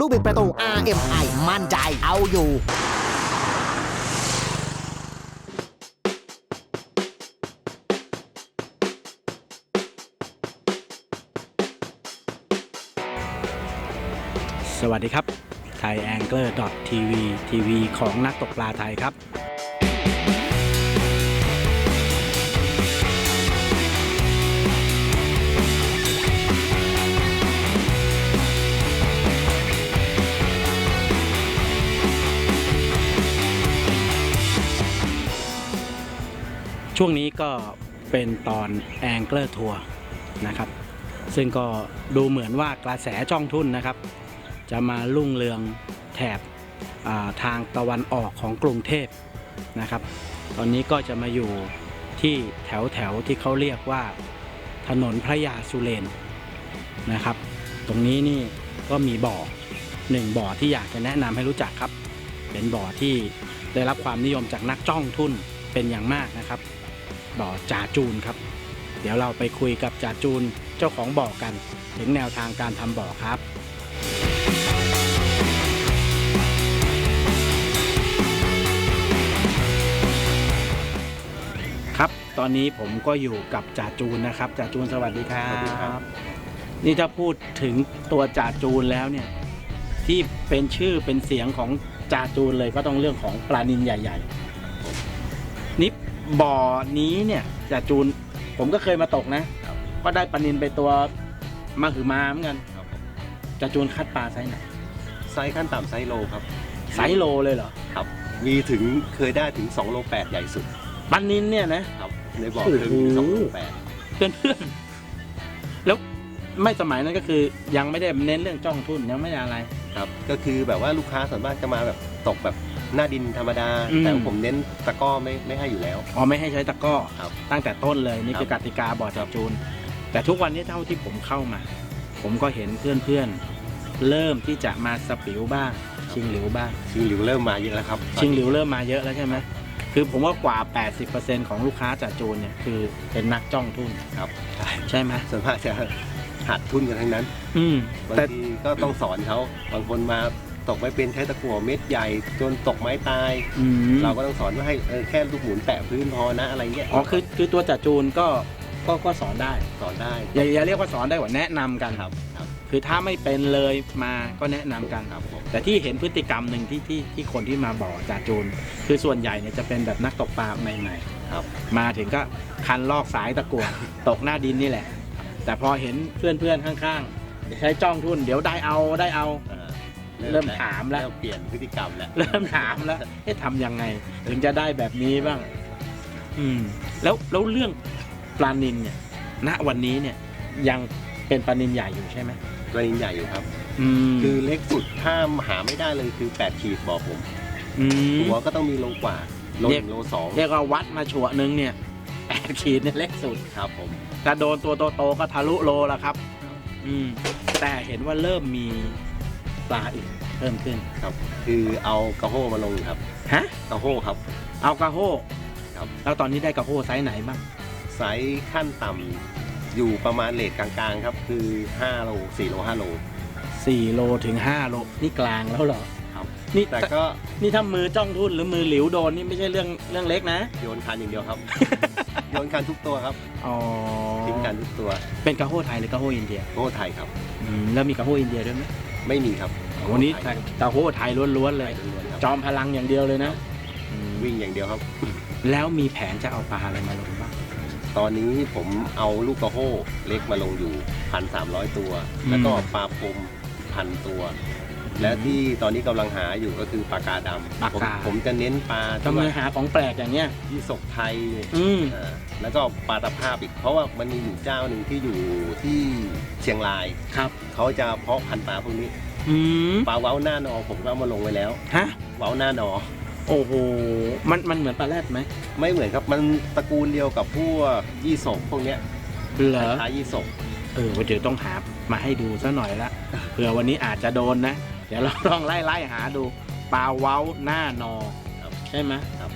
ลูกบิดประตู RMI มั่นใจเอาอยู่สวัสดีครับไทยแองเกิลทีวีทีวีของนักตกปลาไทยครับ ช่วงนี้ก็เป็นตอนแองเกิลทัวร์นะครับ ซึ่งก็ดูเหมือนว่ากระแสจ้องทุนนะครับ จะมาลุ่งเรืองแถบาทางตะวันออกของกรุงเทพนะครับ ตอนนี้ก็จะมาอยู่ที่แถวแถวที่เขาเรียกว่าถนนพระยาสุเรนนะครับ ตรงนี้นี่ก็มีบ่อหนึ่งบ่อที่อยากจะแนะนำให้รู้จักครับ เป็นบ่อที่ได้รับความนิยมจากนักจ้องทุนเป็นอย่างมากนะครับ บ่อจ่าจูนครับ เดี๋ยวเราไปคุยกับจ่าจูนเจ้าของบ่อกัน ถึงแนวทางการทำบ่อครับ ครับตอนนี้ผมก็อยู่กับจ่าจูนนะครับจ่าจูนสวัสดีครับสวัสดีครับนี่ถ้าพูดถึงตัวจ่าจูนแล้วเนี่ย ที่เป็นชื่อเป็นเสียงของจ่าจูนเลยก็ต้องเรื่องของปลานินใหญ่ๆนี่ บ่อนี้เนี่ยจ่าจูนผมก็เคยมาตกนะ ครับก็ได้ปลานินไปตัวมาหือมาเหมือนกันครับผมจ่าจูนคัดปลาไซส์ไหนไซส์ขั้นต่ำไซส์โลครับไซส์โลเลยเหรอครับ มีถึงเคยได้ถึง2โล8ใหญ่สุดปลานินเนี่ยนะ ครับในบ่อโอ้เคยโหมี2โล8เพื่อนเพื่อนๆแล้วไม่สมัยนั้นก็คือยังไม่ได้เน้นเรื่องจ้องทุนยังไม่ได้อะไร ครับ ก็คือแบบว่าลูกค้าส่วนมากจะมาแบบตกแบบ หน้าดินธรรมดา อืม แต่ผมเน้นตะกร้อไม่ไม่ให้อยู่แล้ว อ๋อไม่ให้ใช้ตะกร้อครับตั้งแต่ต้นเลยนี่ครับคือกติกาบ่อจับจูน แต่ทุกวันนี้เท่าที่ผมเข้ามา ผมก็เห็นเพื่อนๆ เริ่มที่จะมาสปิวบ้างชิงหลิวบ้าง ชิงหลิวเริ่มมาเยอะแล้วครับชิงหลิวเริ่มมาเยอะแล้วใช่ไหมคือผมว่ากว่า 80%ของลูกค้าจัดจูนเนี่ยคือเป็นนักจ้องทุนครับใช่ใช่ไหมส่วนมากจะหัดทุนกันทั้งนั้น อืมบางแต่ทีก็ต้องสอนเขาบางคนมา ตกไม่เป็นใช้ตะกั่วเม็ดใหญ่จนตกไม้ตาย อืมเราก็ต้องสอนว่าให้เออแค่ลูกหมุนแตะพื้นพอนะอะไรเงี้ยอ๋อคือคือตัวจัดจูนก็ก็ก็สอนได้ สอนได้อย่าอย่าเรียกว่าสอนได้กว่าแนะนำกันครับครับคือถ้าไม่เป็นเลยมาก็แนะนำกัน ครับผม แต่ที่เห็นพฤติกรรมหนึ่งที่ที่ที่คนที่มาบ่อจ่าจูน คือส่วนใหญ่เนี่ยจะเป็นแบบนักตกปลาใหม่ครับๆมาถึงก็คันลอกสายตะกั่ว ตกหน้าดินนี่แหละ แต่พอเห็นเพื่อนๆข้างๆ ใช้จ้องทุนเดี๋ยวได้เอาได้เอา เออ เริ่มถามแล้ว เริ่มเปลี่ยนพฤติกรรมแล้ว เริ่มถามแล้วเอ๊ะทำยังไง ถึงจะได้แบบนี้บ้าง อืม แล้วแล้วเรื่องปลานินเนี่ย ณวันนี้เนี่ยยังเป็นปลานินใหญ่อยู่ใช่ไหมตัวนี้ใหญ่อยู่ครับ อืมคือเล็กสุดถ้าหาไม่ได้เลยคือ8ขีดบอกผมอืม หัวก็ต้องมีโลกว่าโลเรีหยกนึ่งโลสองเรียกว่าวัดมาฉวนึงเนี่ยแปดขีดเนี่ยเล็กสุด ครับผม ถ้าโดนตัวโตๆก็ทะลุโลแล้วครับ อืม แต่เห็นว่าเริ่มมี ปลาอีกเพิ่มขึ้นครับ คือเอากระโห้มาลงครับฮะกระโห้ครับ เอากระโฮครับ แล้วตอนนี้ได้กระโฮไซส์ไหนบ้างไซส์ขั้นต่ำอยู่ประมาณเลทกลางๆครับ คือ5โล4โล5โลสี่โลถึงห้าโลนี่กลางแล้วเหรอครับ นี่แต่ก็นี่ถ้ามือจ้องทุ่นหรือมือหลิวโดนนี่ไม่ใช่เรื่องเรื่องเล็กนะโยนคันอย่างเดียวครับ โยนคันทุกตัวครับอ๋อทิ้งคันทุกตัวเป็นกระโฮไทยหรือกระโฮอินเดียโห้ไทยครับอืมแล้วมีกระโฮอินเดียด้วยไหม ไม่มีครับวันนี้ไทยกระโฮไทยล้วนๆไทเลยยล้วนๆครับจอมพลังอย่างเดียวเลยนะอืมวิ่งอย่างเดียวครับ แล้วมีแผนจะเอาปลาอะไรมาลงบ้างตอนนี้ผมเอาลูกกระโห้เล็กมาลงอยู่พันสามร้อยตัว แล้วก็ปลาพรมพันตัว และที่ตอนนี้กำลังหาอยู่ก็คือปลากาดำปลาผมกาผมจะเน้นปลาทำที่ไมว่าหาของแปลกอย่างเนี้ย ที่ศกไทยอืมเอ่อแล้วก็ปลาตะภาพอีก เพราะว่ามันมีอยู่เจ้าหนึ่งที่อยู่ที่เชียงราย ครับ เขาจะเพาะพันธุ์ปลาพวกนี้อืม ปลาเว้าหน้านอผมก็เอามาลงไว้แล้ว ฮะ เว้าหน้านอ โอ้โห มันมันเหมือนปลาแรดไหมไม่เหมือนครับมันตระกูลเดียวกับพวกยี่สกพวกเนี้ยเหรอ คล้ายๆยี่สก เออเดี๋ยวต้องหามาให้ดูซะหน่อยละ เผื่อวันนี้อาจจะโดนนะ เดี๋ยวเราลองไล่ไล่หาดูปลาเว้าหน้านอใช่ไหมครับ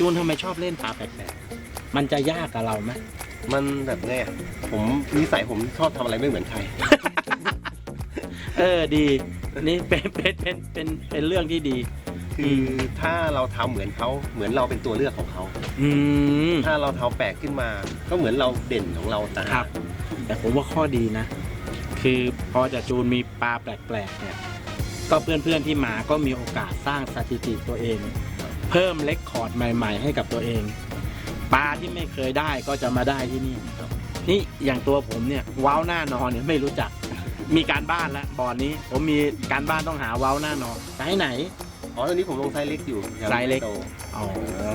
จ่าจูนทำไมชอบเล่นปลาแปลกๆ มันจะยากกับเราไหมมันแบบไงอะผมนิสัยผมชอบทำอะไรไม่เหมือนใคร เออดี นี่เป็นเป็นเป็นเป็นเป็นเรื่องที่ดี คือถ้าเราทำเหมือนเขาเหมือนเราเป็นตัวเลือกของเขา อืม ถ้าเราทำแปลกขึ้นมา ก็เหมือนเราเด่นของเราต่างคหารับกแต่ผมว่าข้อดีนะ คือพอจะจูนมีปลาแปลกๆเนี่ย ก็เพื่อนๆที่มาก็มีโอกาสสร้างสถิติตัวเอง เพิ่มเลคคอร์ดใหม่ ๆ ให้กับตัวเอง ปลาที่ไม่เคยได้ก็จะมาได้ที่นี่ นี่อย่างตัวผมเนี่ยว้าวหน้านอนเนี่ยไม่รู้จัก มีการบ้านแล้วบอลนี้ ผมมีการบ้านต้องหาว้าวหน้านอนไซส์ไหน อ๋อตอนนี้ผมลงไซส์เล็กอยู่ยังไซส์เล็กม่โตอ๋อ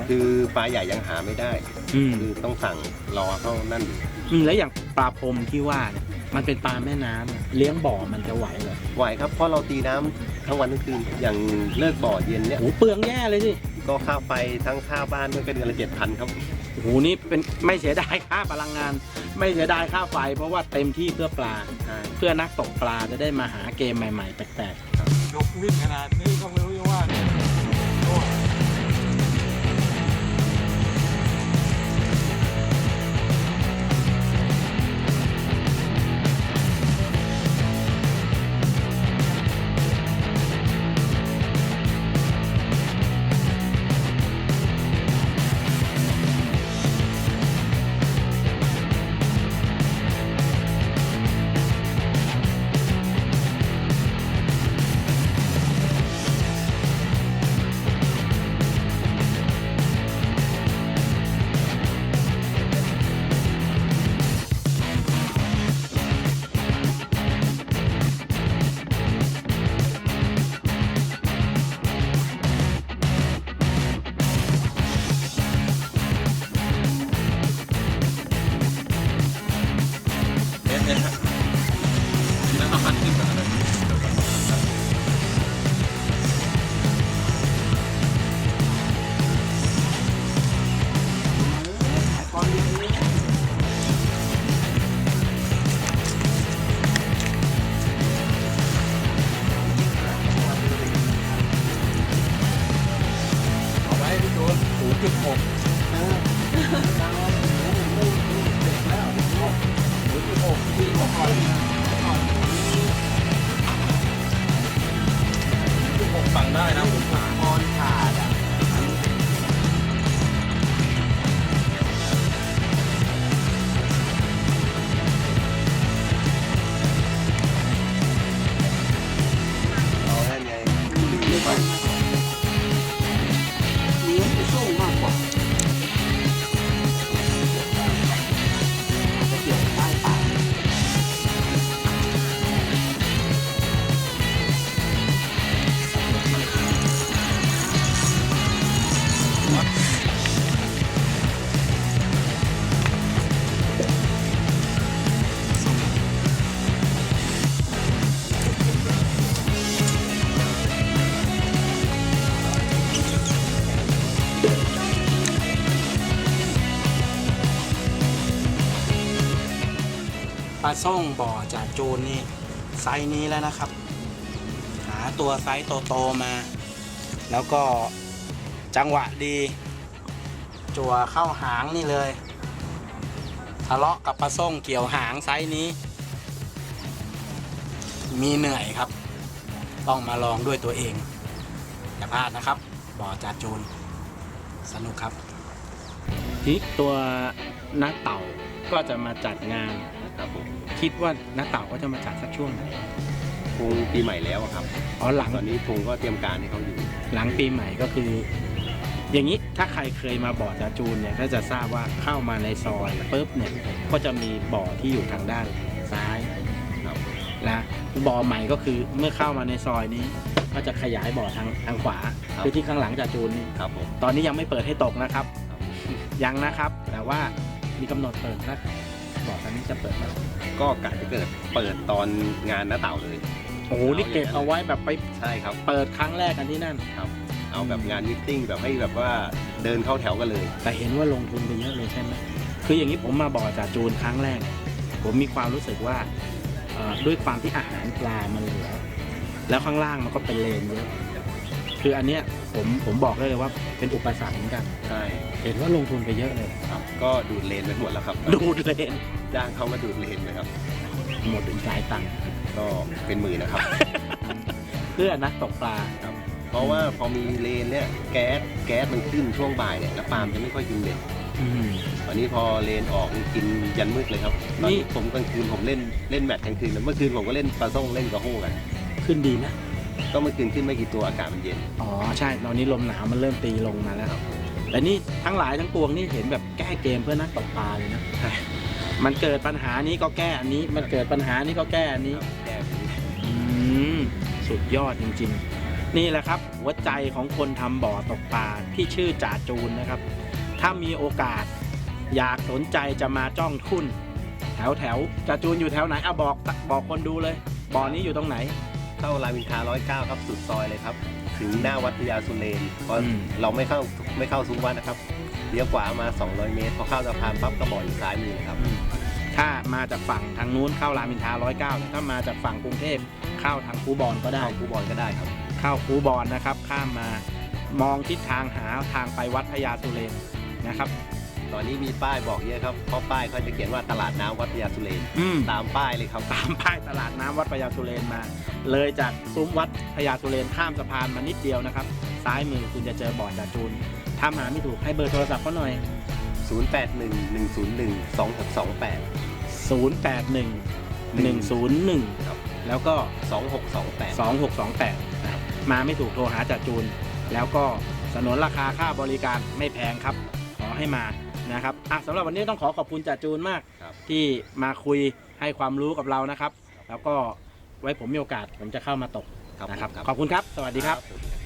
คือปลาใหญ่ยังหาไม่ได้ อืมคือต้องสั่งรอเข้านั่นอยู่อืมแล้วอย่างปลาพรมที่ว่าเนี่ยมันเป็นปลาแม่น้ำเนี่ยเลี้ยงบ่อมันจะไหวเหรอไหวครับเพราะเราตีน้ำทั้งวันทั้งคืนอย่างเลิกบ่อเย็นเนี่ยโอ้โหเปลืองแย่เลยสิ ก็ค่าไฟทั้งค่าบ้านด้วยก็เดือนละเจ็ดพันครับ โอ้โหนี่เป็นไม่เสียดายค่าพลังงาน ไม่เสียดายค่าไฟ เพราะว่าเต็มที่เพื่อปลา ใช่ เพื่อนักตกปลาจะได้มาหาเกมใหม่ ๆ แปลกยกวิ่งขนาดนี้ก็ไม่รู้จะว่ หกฝั่งได้นะผมขาออนขาดอะ ปลาส้งบ่อจ่าจูนนี่ไซส์นี้แล้วนะครับ หาตัวไซส์โตๆมา แล้วก็จังหวะดี จั่วเข้าหางนี่เลยทะเลาะกับปลาส้งเกี่ยวหางไซส์นี้ มีเหนื่อยครับ ต้องมาลองด้วยตัวเอง อย่าพลาดนะครับ บ่อจาจูน สนุกครับ ทีตัวนักเต่าก็จะมาจัดงาน ครับผมคิดว่านักเต่าก็จะมาจัดสักช่วงไหนคงปีใหม่แล้วอะครับ อ๋อหลังตอนนี้คงก็เตรียมการให้เขาอยู่หลังปีใหม่ก็คือ อย่างนี้ถ้าใครเคยมาบ่อจาจูนเนี่ยก็จะทราบว่าเข้ามาในซอยปุ๊บเนี่ยก็จะมีบ่อที่อยู่ทางด้านซ้ายครับนะบ่อใหม่ก็คือเมื่อเข้ามาในซอยนี้ ก็จะขยายบ่อทางทางขวาคือที่ข้างหลังจาจูนนี่ครับผมตอนนี้ยังไม่เปิดให้ตกนะครับ ยังนะครับ แต่ว่ามีกำหนดเปิดนะ บ่อตอนนี้จะเปิดแล้วก็กะจะเกิดเปิดตอนงานน้าเต่าเลย โอ้โหนี่เก็บเอาไว้แบบไปใช่ครับ เปิดครั้งแรกกันที่นั่น ครับ เอาแบบงานมิทติ้งแบบให้แบบว่าเดินเข้าแถวกันเลย แต่เห็นว่าลงทุนไปเยอะเลยใช่ไหมคืออย่างนี้ผมมาบ่อจ่าจูนครั้งแรก ผมมีความรู้สึกว่าเอ่อด้วยความที่อาหารปลามันเหลือ แล้วข้างล่างมันก็เป็นเลนเยอะ คืออันเนี้ยผมผมบอกได้เลยว่าเป็นอุปสรรคเหมือนกัน ใช่เห็นว่าลงทุนไปเยอะเลย ครับ ก็ดูดเลนไปหมดแล้วครับดูดเลนจ้างเขามาดูดเลนเลยครับ หมดเป็นสายตังค์ก็เป็นหมื่นนะครับ เพื่อนักตกปลาเพราะว่าพอมีเลนเนี่ยแก๊สแก๊สมันขึ้นช่วงบ่ายเนี่ยแล้วปาล์มจะไม่ค่อยกินเบ็ดอืมวันนี้พอเลนออกนี่กินยันมืดเลยครับตอนนี่ นี้ผมกลางคืนผมเล่นเล่นแมตช์กลางคืนนะเมื่อคืนผมก็เล่นปลาส้งเล่นกระโห้กัน ขึ้นดีนะ ก็เมื่อคืนขึ้นไม่กี่ตัวอากาศมันเย็น อ๋อใช่ตอนนี้ลมหนาวมันเริ่มตีลงมาแล้วครับแต่นี่ทั้งหลายทั้งปวงนี่เห็นแบบแก้เกมเพื่อนักตกปลาเลยนะมันเกิดปัญหานี้ก็แก้อันนี้ มันเกิดปัญหานี้ก็แก้อันนี้แก้แบบนี้อืมสุดยอดจริง ๆ นี่แหละครับ หัวใจของคนทำบ่อตกปลาที่ชื่อจ่าจูนนะครับ ถ้ามีโอกาสอยากสนใจจะมาจ้องทุน แถวแถวจ่าจูนอยู่แถวไหนเอาบอกบอกคนดูเลยบ่อนี้อยู่ตรงไหน เข้ารามอินทรา109ครับสุดซอยเลยครับ ถึงหน้าวัดพญาสุเรนเพราะอืม เราไม่เข้าไม่เข้าซุ้มวัดนะครับเลี้ยวขวามา 200 เมตร พอเข้าสะพานปั๊บก็บ่ออยู่ซ้ายมือเลยครับ ถ้ามาจากฝั่งทางนู้นเข้ารามอินทรา109เนี่ยถ้ามาจากฝั่งกรุงเทพเข้าทางคูบอลก็ได้ เข้าคูบอลก็ได้ครับ เข้าคูบอลนะครับ ข้ามมามองทิศทางหาทางไปวัดพญาสุเรนนะครับต อนนี้มีป้ายบอกเยอะครับเพราะป้ายเขาจะเขียนว่าตลาดน้ำวัดพญาสุเรนอืม ตามป้ายเลยครับ ตามป้ายตลาดน้ำวัดพญาสุเรนมา เลยจากซุ้มวัดพญาสุเรนข้ามสะพานมานิดเดียวนะครับ ซ้ายมือคุณจะเจอบ่อจ่าจูนถ้าหาไม่ถูกให้เบอร์โทรศัพท์เขาหน่อย 0811012628 081 101ครับแล้วก็ 2628 2628นะครับมาไม่ถูกโทรหาจ่าจูน แล้วก็สนนราคาค่าบริการไม่แพงครับ ขอให้มา นะครับอะสำหรับวันนี้ต้องขอขอบคุณจ่าจูนมาก ครับ ที่มาคุยให้ความรู้กับเรานะครับ แล้วก็ไว้ผมมีโอกาสผมจะเข้ามาตกนะครับ ขอบคุณครับ สวัสดีครับ สวัสดีครับ